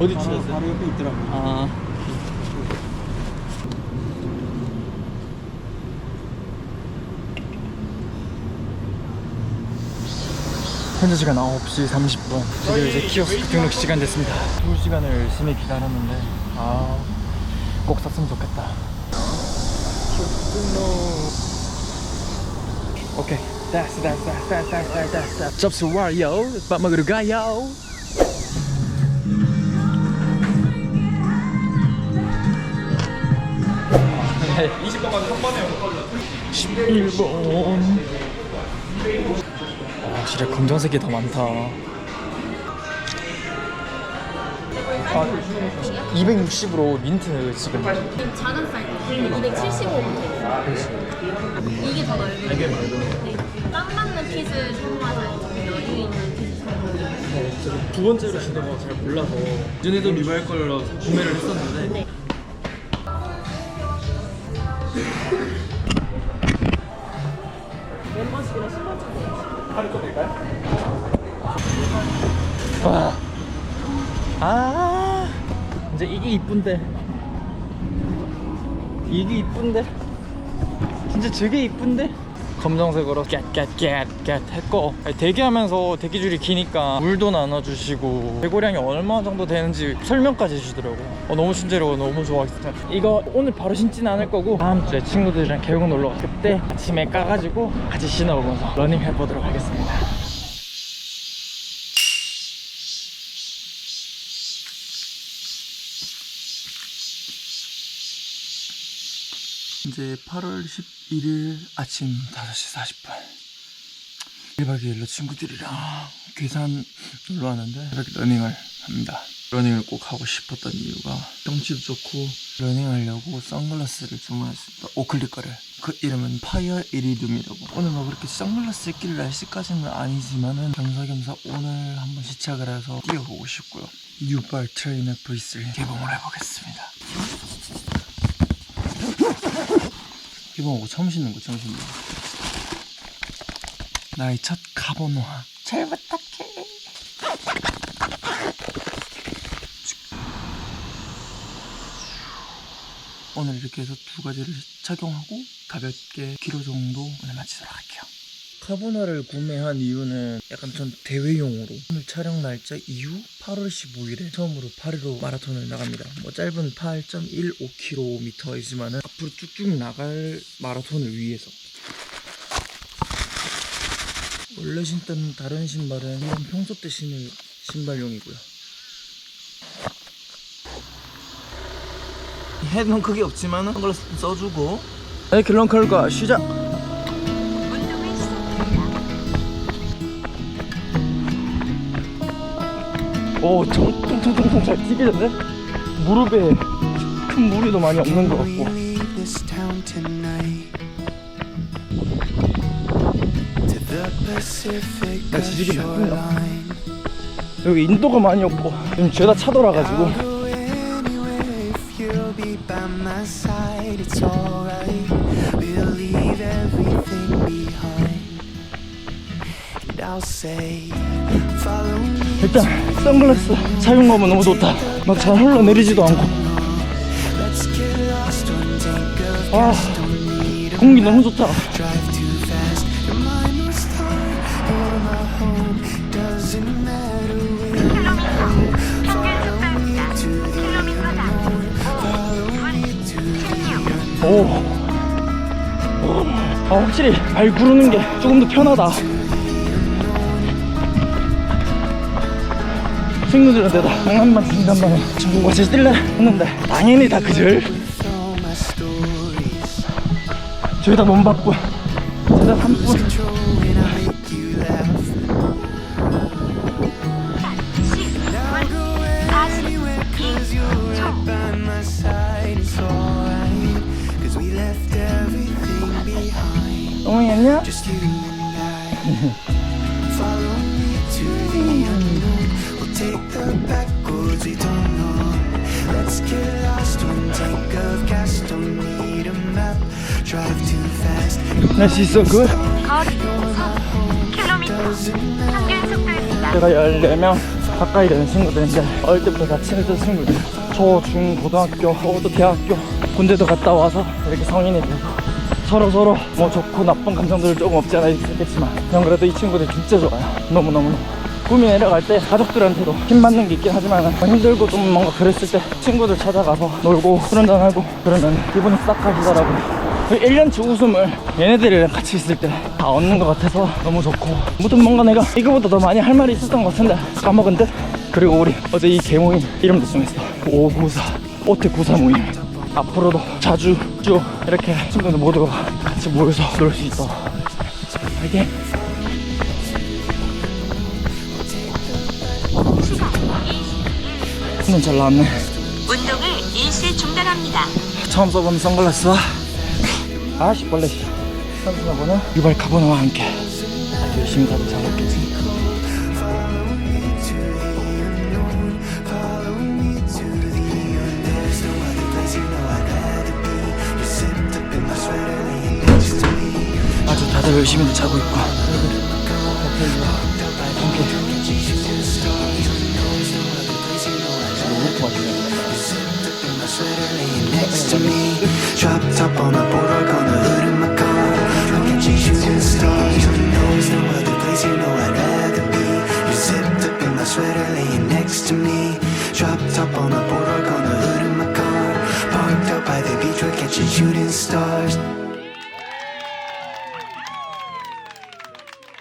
어디 바로, 주셨어요? 바로 옆에 있더라고요. 아. 현재 시간 9시 30분. 드디어 이제 키오스크 등록 시간 됐습니다. 2시간을 열심히 기다렸는데, 아, 꼭 샀으면 좋겠다. 키오스크 등록. 오케이. 됐어, 됐어, 됐어, 됐어, 됐어, 됐어. 접수 완료. 밥 먹으러 가요. 20번까지 한 번에 영업하려 11번 아 진짜 검정색이 더 많다. 아 260으로 민트 지금. 작은 사이즈. 그리고 275부터 있어요. 이게 더 넓은 네. 딱 맞는 핏을 선호하는 여유 있는 핏을 선호하는 두 번째로 신는 거 잘 몰라서. 전에도 리바일 걸로 구매를 했었는데. 네. 멤버십이랑 신발장 할거 될까요? 와. 아. 이제 이게 이쁜데. 이게 이쁜데? 진짜 저게 이쁜데 검정색으로 깨깨깨깨 했고 대기하면서 대기줄이 기니까 물도 나눠주시고 배고량이 얼마 정도 되는지 설명까지 해주더라고 어, 너무 친절하고 너무 좋아했어요. 이거 오늘 바로 신지는 않을 거고 다음 주에 친구들이랑 계곡 놀러 가 그때 아침에 까가지고 같이 신어보면서 러닝 해보도록 하겠습니다 이제 8월 11일 아침 5시 40분. 1박 2일로 친구들이랑 괴산 놀러 왔는데 이렇게 러닝을 합니다. 러닝을 꼭 하고 싶었던 이유가 경치도 좋고 러닝하려고 선글라스를 주문했습니다. 오클릭 거를. 그 이름은 파이어 이리듐이라고. 오늘 뭐 그렇게 선글라스 낄 날씨까지는 아니지만은 겸사겸사 오늘 한번 시착을 해서 뛰어보고 싶고요. 뉴발 트레이너 V3 개봉을 해보겠습니다 개봉하고 처음 신는 거 처음 신는 거. 나의 첫 카보노아 잘 부탁해. 오늘 이렇게 해서 두 가지를 착용하고 가볍게 키로 정도 오늘 마치도록 할게요 카보나를 구매한 이유는 약간 전 대회용으로 오늘 촬영 날짜 이후 8월 15일에 처음으로 파리로 마라톤을 나갑니다. 뭐 짧은 8.15km이지만 은 앞으로 쭉쭉 나갈 마라톤을 위해서. 원래 신던 다른 신발은 이런 평소 때 신을 신발용이고요. 헤드는 크게 없지만 선글라스 써주고. 네 킬런컬과 시작 오 통통통통 잘 튀기는데? 무릎에 큰 무리도 많이 없는 것 같고. 나 지지기 shoreline. 여기 인도가 많이 없고 지금 죄다 차 돌아가지고 일단 선글라스 착용감은 너무 좋다 막 잘 흘러내리지도 않고 아 공기 너무 좋다 unknown. 오. 아 확실히 발 구르는 게 조금 더 편하다 친구들한테 다 장난만 진단만 전부 같이 뛸래? 했는데. 당연히 다 stories. 저희 다 바쁘 저희 다 3분 Control when I make you 날씨 있어 그 거리 4킬로미터 평균 속도입니다. 제가 14명 가까이 되는 친구들인데 어릴 때부터 다 친했던 친구들. 초, 중, 고등학교, 어, 또 대학교 군대도 갔다 와서 이렇게 성인이 되고 서로 서로 뭐 좋고 나쁜 감정들 조금 없지 않아 있겠지만 전 그래도 이 친구들 진짜 좋아요. 너무너무 꿈이 내려갈 때 가족들한테도 힘 받는 게 있긴 하지만 힘들고 좀 뭔가 그랬을 때 친구들 찾아가서 놀고 술 한잔하고 그러면 기분이 싹 가시더라고요. 그 1년치 웃음을 얘네들이랑 같이 있을 때 다 얻는 것 같아서 너무 좋고. 무튼 뭔가 내가 이거보다 더 많이 할 말이 있었던 것 같은데 까먹은 듯? 그리고 우리 어제 이 개모임 이름도 정했어. 594 오트 구사 모임. 앞으로도 자주 쭉 이렇게 친구들 모두가 같이 모여서 놀 수 있도록 파 오늘 잘 나왔네. 운동을 일시 중단합니다. 처음 써보는 선글라스와 아씨 벌레 씨 선수나보는 유발 카보나와 함께 아주 열심히 다들 잘 먹겠습니다. 아주 다들 열심히 자고 있고 next to me. Drop top on a board or gonna hood in my car. Look at you shooting stars. You know there's no other place you know I'd rather be. You're zipped up in my sweater, laying next to me. Drop top on a board or gonna hood in my car. Parked up by the beach, we're catching shooting stars.